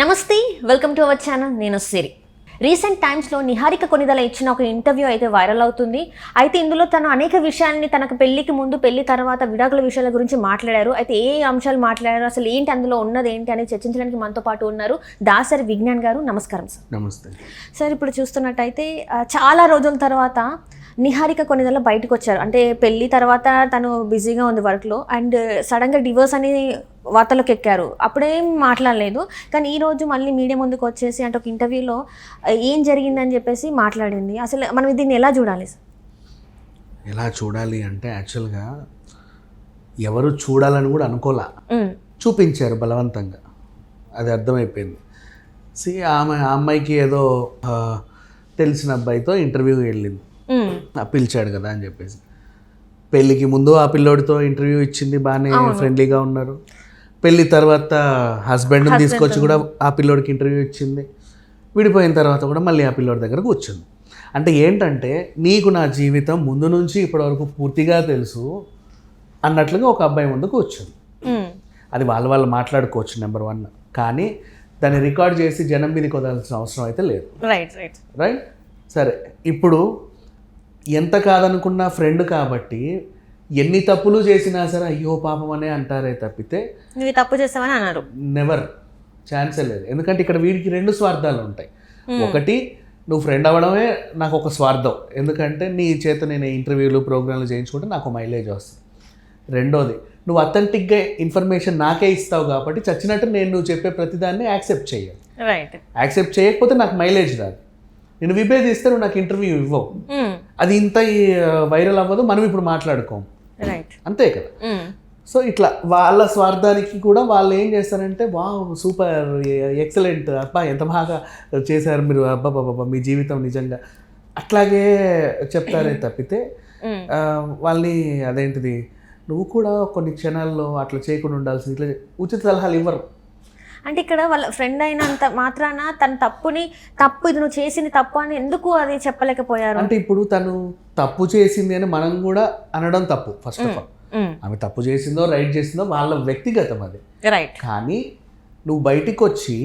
నమస్తే welcome to our channel. నేను సిరి. Recent టైమ్స్లో నిహారిక కొనిదల ఇచ్చిన ఒక ఇంటర్వ్యూ అయితే వైరల్ అవుతుంది. అయితే ఇందులో తను అనేక విషయాల్ని తనకు పెళ్ళికి ముందు పెళ్ళి తర్వాత విడాకుల విషయాల గురించి మాట్లాడారు. అయితే ఏ అంశాలు మాట్లాడారు అసలు ఏంటి అందులో ఉన్నది ఏంటి అని చర్చించడానికి మనతో పాటు ఉన్నారు దాసరి విజ్ఞాన్ గారు. నమస్కారం సార్. నమస్తే. సార్ ఇప్పుడు చూస్తున్నట్టయితే చాలా రోజుల తర్వాత నిహారిక కొన్నిదల బయటకు వచ్చారు. అంటే పెళ్ళి తర్వాత తను బిజీగా ఉంది వర్క్లో అండ్ సడన్గా డివోర్స్ అని వార్తలకు ఎక్కారు అప్పుడేం మాట్లాడలేదు. కానీ ఈ రోజు మళ్ళీ మీడియా ముందుకు వచ్చేసి అంటే ఒక ఇంటర్వ్యూలో ఏం జరిగిందని చెప్పేసి మాట్లాడింది. అసలు మనం దీన్ని ఎలా చూడాలి సార్? ఎలా చూడాలి అంటే యాక్చువల్గా ఎవరు చూడాలని కూడా అనుకోలే. చూపించారు బలవంతంగా. అది అర్థమైపోయింది. సి ఆమె ఆ అమ్మాయికి ఏదో తెలిసిన అబ్బాయితో ఇంటర్వ్యూకి వెళ్ళింది. పిలిచాడు కదా అని చెప్పేసి. పెళ్ళికి ముందు ఆ పిల్లోడితో ఇంటర్వ్యూ ఇచ్చింది బాగానే ఫ్రెండ్లీగా ఉన్నారు. పెళ్ళి తర్వాత హస్బెండ్ తీసుకొచ్చి కూడా ఆ పిల్లోడికి ఇంటర్వ్యూ ఇచ్చింది. విడిపోయిన తర్వాత కూడా మళ్ళీ ఆ పిల్లోడి దగ్గరకు వచ్చింది. అంటే ఏంటంటే నీకు నా జీవితం ముందు నుంచి ఇప్పటివరకు పూర్తిగా తెలుసు అన్నట్లుగా ఒక అబ్బాయి ముందుకు వచ్చింది. అది వాళ్ళ వాళ్ళు మాట్లాడుకోవచ్చు నెంబర్ వన్ కానీ దాన్ని రికార్డ్ చేసి జనం మీదకి వదాల్సిన అవసరం అయితే లేదు. రైట్ రైట్ రైట్ సరే. ఇప్పుడు ఎంత కాదనుకున్న ఫ్రెండ్ కాబట్టి ఎన్ని తప్పులు చేసినా సరే అయ్యో పాపం అనే అంటారే తప్పితే నువ్వు తప్పు చేస్తావని అన్నారు. నెవర్ ఛాన్సే లేదు. ఎందుకంటే ఇక్కడ వీడికి రెండు స్వార్థాలు ఉంటాయి. ఒకటి నువ్వు ఫ్రెండ్ అవ్వడమే నాకు ఒక స్వార్థం. ఎందుకంటే నీ చేత నేను ఇంటర్వ్యూలు ప్రోగ్రాంలు చేయించుకుంటే నాకు మైలేజ్ వస్తుంది. రెండోది నువ్వు అథెంటిక్గా ఇన్ఫర్మేషన్ నాకే ఇస్తావు కాబట్టి చచ్చినట్టు నేను నువ్వు చెప్పే ప్రతిదాన్ని యాక్సెప్ట్ చేయాలి రైట్ యాక్సెప్ట్ చేయకపోతే నాకు మైలేజ్ రాదు. నేను విభేదిస్తే నువ్వు నాకు ఇంటర్వ్యూ ఇవ్వవు. అది ఇంత వైరల్ అవ్వదు. మనం ఇప్పుడు మాట్లాడుకోం రైట్ అంతే కదా. సో ఇట్లా వాళ్ళ స్వార్థానికి కూడా వాళ్ళు ఏం చేస్తారంటే వావ్ సూపర్ ఎక్సలెంట్ అబ్బా ఎంత బాగా చేశారు మీరు అబ్బా బాబా మీ జీవితం నిజంగా. అట్లాగే చెప్తారే తప్పితే వాళ్ళని అదేంటిది నువ్వు కూడా కొన్ని క్షణాల్లో అట్లా చేయకుండా ఉండాల్సింది ఇట్లా ఉచిత సలహాలు ఇవ్వరు. అంటే ఇక్కడ వాళ్ళ ఫ్రెండ్ అయినంత మాత్రాన తన తప్పుని తప్పు ఇది నువ్వు చేసింది తప్పు అని ఎందుకు అది చెప్పలేకపోయారు? అంటే ఇప్పుడు తను తప్పు చేసింది అని మనం కూడా అనడం తప్పు ఫస్ట్ ఆఫ్ ఆల్ ఆమె తప్పు చేసిందో రైట్ చేసిందో వాళ్ళ వ్యక్తిగతం అది. రైట్ కానీ నువ్వు బయటికి వచ్చి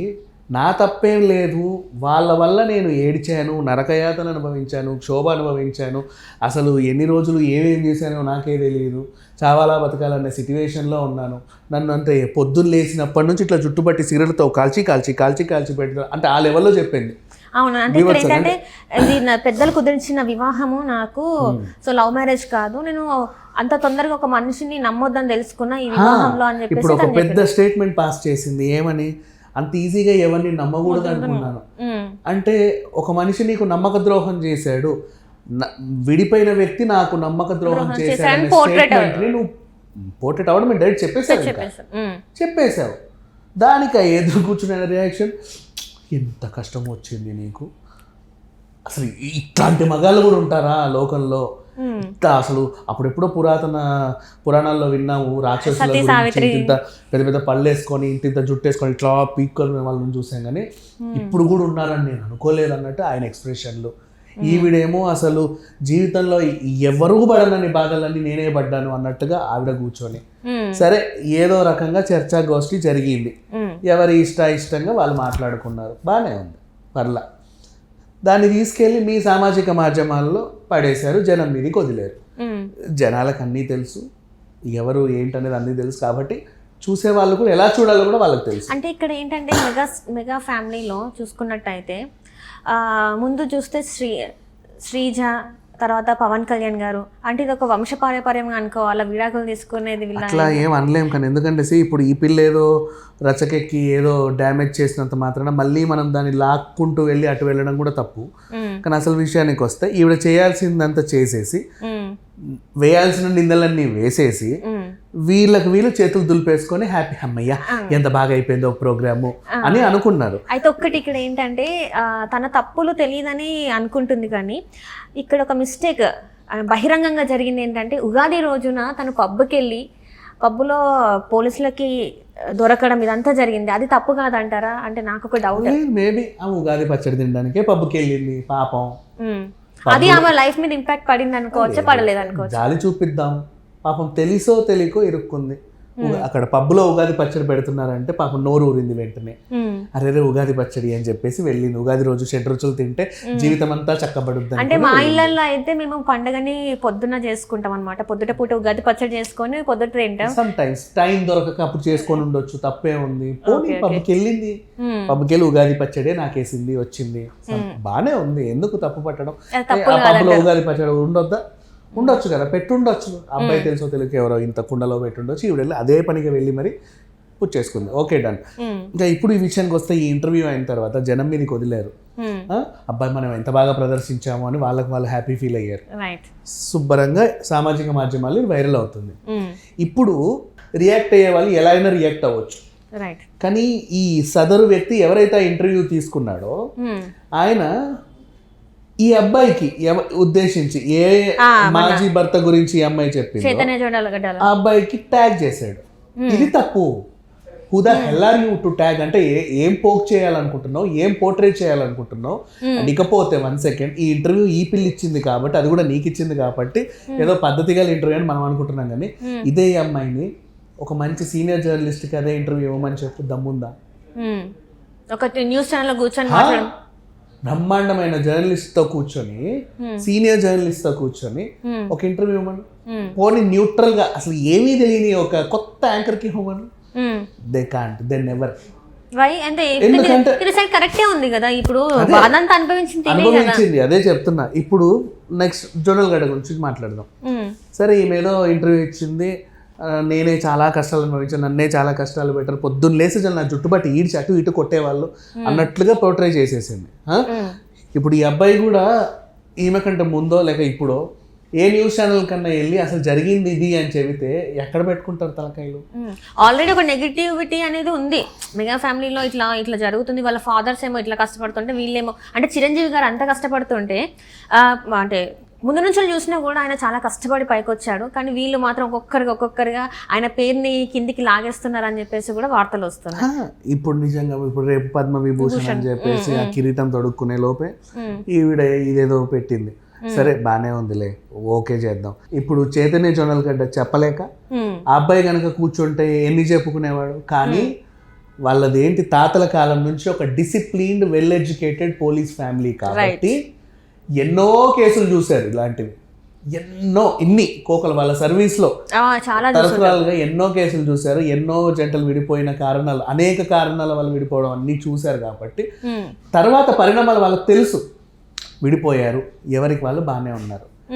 నా తప్పేం లేదు వాళ్ళ వల్ల నేను ఏడిచాను నరకయాతన అనుభవించాను క్షోభ అనుభవించాను అసలు ఎన్ని రోజులు ఏమేం చేశానో నాకే తెలియదు చావాలా బతకాలనే సిట్యువేషన్లో ఉన్నాను నన్ను అంటే పొద్దున్న లేచినప్పటి నుంచి ఇట్లా చుట్టుపట్టి సిగరెట్తో కాల్చి కాల్చి కాల్చి కాల్చి పెట్టడం అంటే ఆ లెవెల్లో చెప్పింది. అవును. అంటే ఇక్కడ ఏంటంటే ఇది నా పెద్దలు కుదిరించిన వివాహము నాకు. సో లవ్ మ్యారేజ్ కాదు. నేను అంత తొందరగా ఒక మనిషిని నమ్మొద్దని తెలుసుకున్న ఈ వివాహంలో అని చెప్పేసి ఇప్పుడు ఒక పెద్ద స్టేట్మెంట్ పాస్ చేసింది. ఏమని? అంత ఈజీగా ఎవరిని నమ్మకూడదు అనుకున్నాను. ఉమ్, అంటే ఒక మనిషి నీకు నమ్మక ద్రోహం చేశాడు. విడిపోయిన వ్యక్తి నాకు నమ్మక ద్రోహం స్టేట్మెంట్ని నువ్వు పోర్ట్రేట్ అవ్వడం డైరెక్ట్ చెప్పేశావు ఇంకా. చెప్పేసాం. ఉమ్, చెప్పేశావు దానికి ఆ ఎదురు కూర్చున్న రియాక్షన్ ఎంత కష్టం వచ్చింది నీకు? అసలు ఇట్లాంటి మగాళ్ళు కూడా ఉంటారా లోకంలో? ఇంత అసలు అప్పుడెప్పుడో పురాతన పురాణాల్లో విన్నాము రాక్షసుల గురించి. ఇంత పెద్ద పెద్ద పళ్ళు వేసుకొని ఇంత ఇంత జుట్టు వేసుకొని ఇట్లా పీక్కొని వాళ్ళని చూసాం కానీ ఇప్పుడు కూడా ఉన్నారని నేను అనుకోలేదు అన్నట్టు ఆయన ఎక్స్ప్రెషన్లు. ఈవిడేమో అసలు జీవితంలో ఎవరూ పడనని బాధలన్నీ నేనే పడ్డాను అన్నట్టుగా ఆవిడ కూర్చొని. సరే ఏదో రకంగా చర్చా గోష్ఠి జరిగింది. ఎవరి ఇష్ట ఇష్టంగా వాళ్ళు మాట్లాడుకున్నారు. బాగానే ఉంది. పర్లా. దాన్ని తీసుకెళ్ళి మీ సామాజిక మాధ్యమాల్లో పడేశారు. జనం మీదకి వదిలేరు. జనాలకు అన్నీ తెలుసు. ఎవరు ఏంటనేది అన్నీ తెలుసు కాబట్టి చూసే వాళ్ళు కూడా ఎలా చూడాలో కూడా వాళ్ళకి తెలుసు. అంటే ఇక్కడ ఏంటంటే మెగా మెగా ఫ్యామిలీలో చూసుకున్నట్టయితే ముందు చూస్తే శ్రీ శ్రీజ తర్వాత పవన్ కళ్యాణ్ గారు. అంటే ఇది ఒక వంశపారపర్యంగా అనుకోవాలా? విడాకులు తీసుకునేది అట్లా ఏం అనలేం కానీ ఎందుకంటే see, ఇప్పుడు ఈ పిల్ల ఏదో రచకెక్కి ఏదో డ్యామేజ్ చేసినంత మాత్రాన మళ్ళీ మనం దాన్ని లాక్కుంటూ వెళ్ళి అటు వెళ్ళడం కూడా తప్పు. కానీ అసలు విషయానికి వస్తే ఈవిడ చేయాల్సిందంతా చేసేసి వేయాల్సిన నిందలన్నీ వేసేసి వీళ్ళకి వీళ్ళు చేతులు దులిపేసుకొని హ్యాపీ అమ్మయ్య ఎంత బాగా అయిపోయిందో ప్రోగ్రాము అని అనుకున్నారు. అయితే ఒక్కటి ఇక్కడ ఏంటంటే తన తప్పులు తెలియదని అనుకుంటుంది కానీ ఇక్కడ ఒక మిస్టేక్ బహిరంగంగా జరిగింది ఏంటంటే ఉగాది రోజున తను పబ్కి వెళ్ళి పబ్బులో పోలీసులకి దొరకడం ఇదంతా జరిగింది. అది తప్పు కాదంటారా? అంటే నాకు ఒక డౌట్ మేబీ ఆ ఉగాది పచ్చడి తినడానికే పబ్బుకి వెళ్ళింది పాపం అది ఆమె లైఫ్ మీద ఇంపాక్ట్ పడింది అనుకోవచ్చా పడలేదు అనుకోవచ్చు జాలి చూపిద్దాం. పాపం తెలుసో తెలియకో ఇరుక్కుంది. అక్కడ పబ్లో ఉగాది పచ్చడి పెడుతున్నారంటే పాపం నోరు ఊరింది వెంటనే. అరే రే ఉగాది పచ్చడి అని చెప్పేసి వెళ్ళింది. ఉగాది రోజు షెడ్ రుచులు తింటే జీవితం అంతా చక్కబడుద్ది అంటే మా ఇళ్ళల్లో అయితే మేము పండగని పొద్దున్న చేసుకుంటాం అనమాట పొద్దుట పూట ఉగాది పచ్చడి చేసుకొని పొద్దుట తింటాం. సమ్ టైమ్స్ టైం దొరకక అప్పుడు చేసుకొని ఉండొచ్చు తప్పే ఉంది. పోనీ పబ్కి వెళ్ళింది. పబ్కి వెళ్ళి ఉగాది పచ్చడే నాకేసింది వచ్చింది. బానే ఉంది. ఎందుకు తప్పు పట్టడం? పబ్లో ఉగాది పచ్చడి ఉండొద్దా? ఉండొచ్చు కదా పెట్టుండొచ్చు. అబ్బాయి తెలుసో తెలుగు ఎవరో ఇంత కుండలో పెట్టుండొచ్చు ఈవిడ వెళ్ళి అదే పనిగా వెళ్ళి మరి పూజ చేసుకుంది. Okay done. ఇంకా ఇప్పుడు ఈ విషయానికి వస్తే ఈ ఇంటర్వ్యూ అయిన తర్వాత జనం మీదకి వదిలేరు. అబ్బాయి మనం ఎంత బాగా ప్రదర్శించాము అని వాళ్ళకి వాళ్ళు హ్యాపీ ఫీల్ అయ్యారు. శుభ్రంగా సామాజిక మాధ్యమాల్లో వైరల్ అవుతుంది. ఇప్పుడు రియాక్ట్ అయ్యే వాళ్ళు ఎలా అయినా రియాక్ట్ అవ్వచ్చు. కానీ ఈ సదరు వ్యక్తి ఎవరైతే ఇంటర్వ్యూ తీసుకున్నాడో. ఆయన ఈ అబ్బాయికి ఉద్దేశించి ఏ మాజీ భర్త గురించి ఈ అమ్మాయి చెప్పిందో గడ్డలు. ఆ అబ్బాయికి ట్యాగ్ చేశాడు. ఇది తప్పు. Who the hell are you to tag అంటే ఏ- పోక్ చేయాలనుకుంటున్నావు? ఏం పోర్ట్రేట్ చేయాలనుకుంటున్నావు? అండ్ ఇకపోతే వన్ సెకండ్ ఈ ఇంటర్వ్యూ ఈ పిల్లి ఇచ్చింది కాబట్టి అది కూడా నీకు ఇచ్చింది కాబట్టి ఏదో పద్ధతిగా ఇంటర్వ్యూ అని మనం అనుకుంటున్నాం కానీ ఇదే అమ్మాయిని ఒక మంచి సీనియర్ జర్నలిస్ట్కి అదే ఇంటర్వ్యూ ఇవ్వమని చెప్పి దమ్ముందా? మ్మ్. ఒక న్యూస్ ఛానల్లో కూర్చొని బ్రహ్మాండమైన జర్నలిస్ట్తో కూర్చొని సీనియర్ జర్నలిస్ట్తో కూర్చొని Hmm. ఒక ఇంటర్వ్యూ ఇవ్వమను. మ్మ్. పోనీ న్యూట్రల్గా అసలు ఏమీ తెలియని ఒక కొత్త యాంకర్కి ఇవ్వమను. మ్మ్. దే కాంట్ దే నెవర్ కరెక్టే ఉంది కదా? ఇప్పుడు అనిభవించింది అదే చెప్తున్నా. ఇప్పుడు నెక్స్ట్ జొన్నల్ గడ్డ గురించి మాట్లాడదాం. సరే ఈమెలో ఇంటర్వ్యూ ఇచ్చింది. నేనే చాలా కష్టాలు అనుభవించాను నన్నే చాలా కష్టాలు పెట్టారు. పొద్దున్న లేసి నా జుట్టుబట్టి ఈడ్చి అటు ఇటు కొట్టేవాళ్ళు అన్నట్లుగా పోర్ట్రే చేసేసింది. ఇప్పుడు ఈ అబ్బాయి కూడా ఈమె కంటే ముందో లేక ఇప్పుడో ఏ న్యూస్ ఛానల్ కన్నా వెళ్ళి అసలు జరిగింది ఇది అని చెబితే ఎక్కడ పెట్టుకుంటారు తలకాయలు? ఆల్రెడీ ఒక నెగిటివిటీ అనేది ఉంది. మెగా ఫ్యామిలీలో ఇట్లా ఇట్లా జరుగుతుంది. వాళ్ళ ఫాదర్స్ ఏమో ఇట్లా కష్టపడుతుంటే వీళ్ళేమో అంటే చిరంజీవి గారు అంత కష్టపడుతుంటే అంటే ముందు నుంచి చూసినా కూడా ఆయన చాలా కష్టపడి పైకి వచ్చాడు కానీ వీళ్ళు మాత్రం ఒక్కొక్కరిగా ఒక్కొక్కరిగా ఆయన పేరుని కిందికి లాగేస్తున్నారు అని చెప్పేసి కూడా వార్తలు వస్తున్నాయి. ఇప్పుడు నిజంగా ఇప్పుడు రేపు పద్మ విభూషణ్. అని చెప్పేసి ఆ కిరీటం తొడుక్కునే లోపే. ఈవిడ ఇదేదో పెట్టింది. సరే బానే ఉందిలే ఓకే చేద్దాం. ఇప్పుడు చైతన్య జొన్నల గడ్డ చెప్పలేక. ఆ అబ్బాయి కనుక కూర్చుంటే ఎన్ని చెప్పుకునేవాడు? కానీ వాళ్ళది ఏంటి తాతల కాలం నుంచి ఒక disciplined well educated police family కాబట్టి ఎన్నో కేసులు చూశారు ఇలాంటివి ఎన్నో ఇన్ని కోకలు వాళ్ళ సర్వీస్లో తరతరాలుగా ఎన్నో కేసులు చూశారు ఎన్నో జంటలు విడిపోయిన కారణాలు అనేక కారణాల వల్ల విడిపోవడం అన్నీ చూశారు కాబట్టి. తర్వాత పరిణామాలు వాళ్ళకి తెలుసు విడిపోయారు ఎవరికి వాళ్ళు బాగానే ఉన్నారు.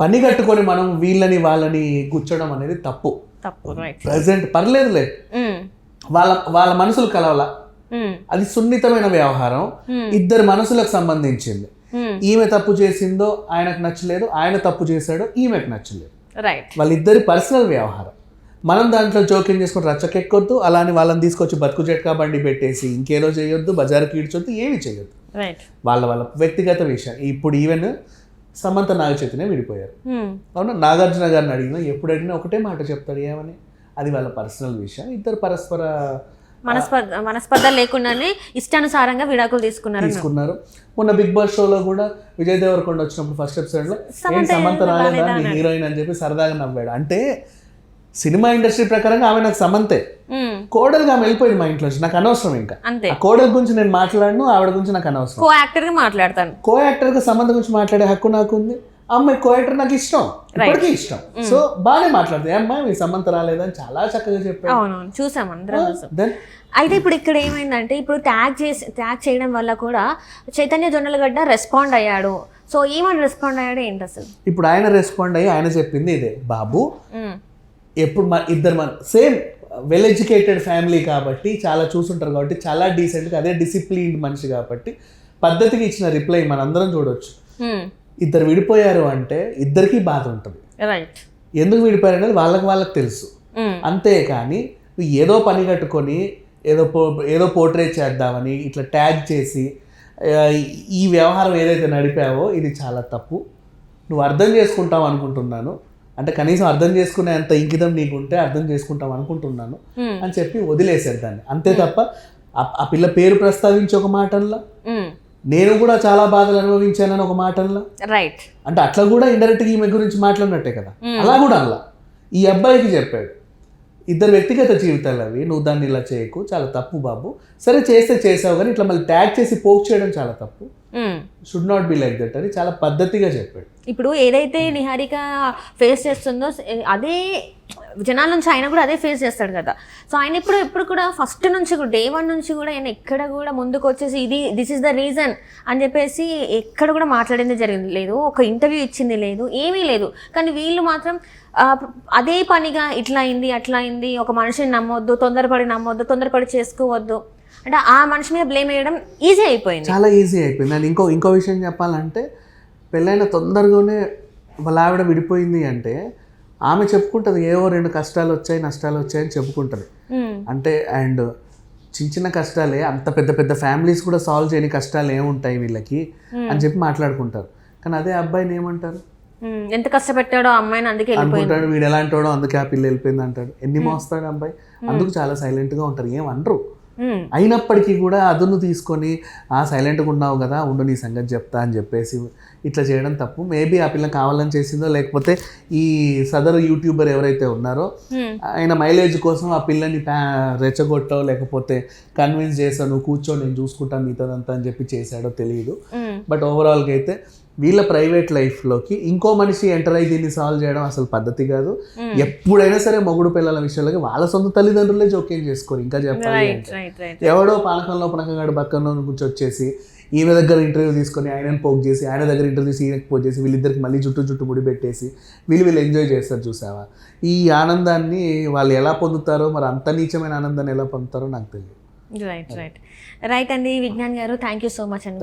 పని కట్టుకొని మనం వీళ్ళని వాళ్ళని గుచ్చడం అనేది తప్పు ప్రజెంట్ పర్లేదులే. వాళ్ళ వాళ్ళ మనసులు కలవాల. అది సున్నితమైన వ్యవహారం. ఇద్దరు మనసులకు సంబంధించింది. ఈమె తప్పు చేసిందో ఆయనకు నచ్చలేదు ఆయన తప్పు చేశాడో ఈమెకు నచ్చలేదు. రైట్ వాళ్ళిద్దరి పర్సనల్ వ్యవహారం. మనం దాంట్లో జోక్యం చేసుకుని రచ్చకెక్కొద్దు అలాని వాళ్ళని తీసుకొచ్చి బతుకు జట్కా బండి పెట్టేసి ఇంకేదో చేయొద్దు బజార్కి ఈడ్చొద్దు ఏమి చేయొద్దు. వాళ్ళ వాళ్ళ వ్యక్తిగత విషయం ఇప్పుడు ఈవెన్ సమంత నాగ చైతన్య విడిపోయారు. మ్మ్. అవునా? నాగార్జున గారిని అడిగినా ఎప్పుడు అడిగినా ఒకటే మాట చెప్తారు ఏమని? అది వాళ్ళ పర్సనల్ విషయం. ఇద్దరు పరస్పర మనస్పర్ధ మనస్పర్ధ లేకుండానే ఇష్టానుసారంగా విడాకులు తీసుకున్నారు తీసుకున్నారు. మొన్న బిగ్ బాస్ షోలో కూడా విజయ్ దేవరకొండ వచ్చినప్పుడు ఫస్ట్ ఎపిసోడ్లో సమంత రాలేదా? హీరోయిన్ అని చెప్పి సరదాగా నవ్వాడు. అంటే సినిమా ఇండస్ట్రీ ప్రకారంగా ఆమె నాకు సమంతే. కోడలుగా ఆమె వెళ్ళిపోయింది మా ఇంట్లో. నాకు అనవసరం ఇంకా. కోడల గురించి నేను మాట్లాడను ఆవిడ గురించి నాకు అనవసరం. కో యాక్టర్గా మాట్లాడతాను. కో యాక్టర్గా సంబంధం గురించి మాట్లాడే హక్కు నాకు ఉంది. అమ్మాయి కో యాక్టర్ నాకు ఇష్టం. ఇప్పటికీ ఇష్టం. సో బాగానే మాట్లాడుతుంది. అమ్మాయి మీ సమంత రాలేదని చాలా చక్కగా అవునవును చూసాం అందరం అయితే ఇప్పుడు ఇక్కడ ఏమైందంటే ఇప్పుడు ట్యాగ్ చేసి ట్యాగ్ చేయడం వల్ల కూడా చైతన్య జొన్నలగడ్డ రెస్పాండ్ అయ్యాడు. సో ఏమని రెస్పాండ్ అయ్యాడు ఏంటి అసలు? ఇప్పుడు ఆయన రెస్పాండ్ అయ్యి ఆయన చెప్పింది ఇదే. బాబు మ్మ్. ఎప్పుడు మన ఇద్దరు మన సేమ్ వెల్ ఎడ్యుకేటెడ్ ఫ్యామిలీ కాబట్టి చాలా చూసుంటారు కాబట్టి చాలా డీసెంట్గా అదే డిసిప్లిన్డ్ మనిషి కాబట్టి పద్ధతికి ఇచ్చిన రిప్లై మనందరం చూడొచ్చు. మ్మ్. ఇద్దరు విడిపోయారు అంటే ఇద్దరికీ బాధ ఉంటుంది. రైట్ ఎందుకు విడిపోయారు అనేది వాళ్ళకి వాళ్ళకి తెలుసు. మ్మ్. అంతేకాని నువ్వు ఏదో పని కట్టుకొని ఏదో పో ఏదో పోర్ట్రేట్ చేద్దామని ఇట్లా ట్యాగ్ చేసి ఈ వ్యవహారం ఏదైతే నడిపావో ఇది చాలా తప్పు. నువ్వు అర్థం చేసుకుంటావు అనుకుంటున్నాను. అంటే కనీసం అర్థం చేసుకునే అంత ఇంకితం నీకు ఉంటే అర్థం చేసుకుంటాం అనుకుంటున్నాను. మ్మ్. అని చెప్పి వదిలేసారు దాన్ని. అంతే తప్ప ఆ- పిల్ల పేరు ప్రస్తావించి ఒక మాటల్లా. నేను కూడా చాలా బాధలు అనుభవించానని ఒక మాటల్లా రైట్ అంటే అట్లా కూడా ఇండైరెక్ట్గా ఈమె గురించి మాట్లాడినట్టే కదా. అలా కూడా అలా ఈ అబ్బాయికి చెప్పాడు ఇద్దరు వ్యక్తిగత జీవితాలు అవి నువ్వు దాన్ని ఇలా చేయకు చాలా తప్పు బాబు. సరే చేస్తే చేసావు కానీ ఇట్లా మళ్ళీ ట్యాగ్ చేసి పోక్ చేయడం చాలా తప్పు. Should not be like that అని చాలా పద్ధతిగా చెప్పాడు. ఇప్పుడు ఏదైతే నిహారిక ఫేస్ చేస్తుందో అదే జనాల నుంచి ఆయన కూడా అదే ఫేస్ చేస్తాడు కదా. సో ఆయన ఇప్పుడు ఇప్పుడు కూడా ఫస్ట్ నుంచి కూడా డే వన్ నుంచి కూడా ఆయన ఎక్కడ కూడా ముందుకు వచ్చేసి ఇది దిస్ ఇస్ ద రీజన్ అని చెప్పేసి ఎక్కడ కూడా మాట్లాడింది జరిగింది లేదు ఒక ఇంటర్వ్యూ ఇచ్చింది లేదు ఏమీ లేదు. కానీ వీళ్ళు మాత్రం అదే పనిగా ఇట్లా అయింది అట్లా అయింది ఒక మనిషిని నమ్మొద్దు తొందరపడి నమ్మొద్దు తొందరపడి చేసుకోవద్దు. అంటే ఆ మనిషి మీద బ్లేమ్ వేయడం ఈజీ అయిపోయింది. చాలా ఈజీ అయిపోయింది. అండ్ ఇంకో ఇంకో విషయం చెప్పాలంటే పెళ్ళైన తొందరగానే వాళ్ళ ఆవిడ విడిపోయింది అంటే ఆమె చెప్పుకుంటుంది ఏవో రెండు కష్టాలు వచ్చాయి నష్టాలు వచ్చాయని చెప్పుకుంటుంది. అంటే అండ్ చిన్న చిన్న కష్టాలే అంత పెద్ద పెద్ద ఫ్యామిలీస్ కూడా సాల్వ్ చేయని కష్టాలు ఏముంటాయి వీళ్ళకి అని చెప్పి మాట్లాడుకుంటారు. కానీ అదే అబ్బాయిని ఏమంటారు. ఎంత కష్టపెట్టాడో అమ్మాయిని అందుకే అనుకుంటాడు వీడు ఎలాంటి వాడో అందుకే ఆ పిల్ల వెళ్ళిపోయింది అంటాడు. ఎన్ని మోస్తాడు అబ్బాయి? అందుకు చాలా సైలెంట్గా ఉంటారు. ఏం అనరు. అయినప్పటికీ కూడా అదును తీసుకొని ఆ సైలెంట్గా ఉన్నావు కదా ఉండు నీ సంగతి చెప్తా అని చెప్పేసి ఇట్లా చేయడం తప్పు మేబీ ఆ పిల్ల కావాలని చేసిందో లేకపోతే ఈ సదరు యూట్యూబర్ ఎవరైతే ఉన్నారో మ్మ్. ఆయన మైలేజ్ కోసం ఆ పిల్లని రెచ్చగొట్టో లేకపోతే కన్విన్స్ చేశాను కూర్చో నేను చూసుకుంటాను మిగతాదంతా అని చెప్పి చేశాడో తెలియదు. బట్ ఓవరాల్గా అయితే వీళ్ళ ప్రైవేట్ లైఫ్లోకి ఇంకో మనిషి ఎంటర్ అయ్యి దీన్ని సాల్వ్ చేయడం అసలు పద్ధతి కాదు. ఎప్పుడైనా సరే మొగుడు పిల్లల విషయాలకి వాళ్ళ సొంత తల్లిదండ్రులే జోక్యం చేసుకోరు ఇంకా చెప్పాలి ఎవడో పానకంలో పనకగాడు పక్కన నుంచి వచ్చేసి ఈమె దగ్గర ఇంటర్వ్యూ తీసుకొని ఆయనని పోక్ చేసి ఆయన దగ్గర ఇంటర్వ్యూ తీసి ఈయనకి పోక్ చేసి వీళ్ళిద్దరికి మళ్ళీ చుట్టూ చుట్టూ ముడి పెట్టేసి వీళ్ళు వీళ్ళు ఎంజాయ్ చేస్తారు చూసావా? ఈ ఆనందాన్ని వాళ్ళు ఎలా పొందుతారో మరి అంత నీచమైన ఆనందాన్ని ఎలా పొందుతారో నాకు తెలియదు. రైట్ రైట్ రైట్ అండి విజ్ఞాన్ గారు థ్యాంక్ యూ సో మచ్ అండి.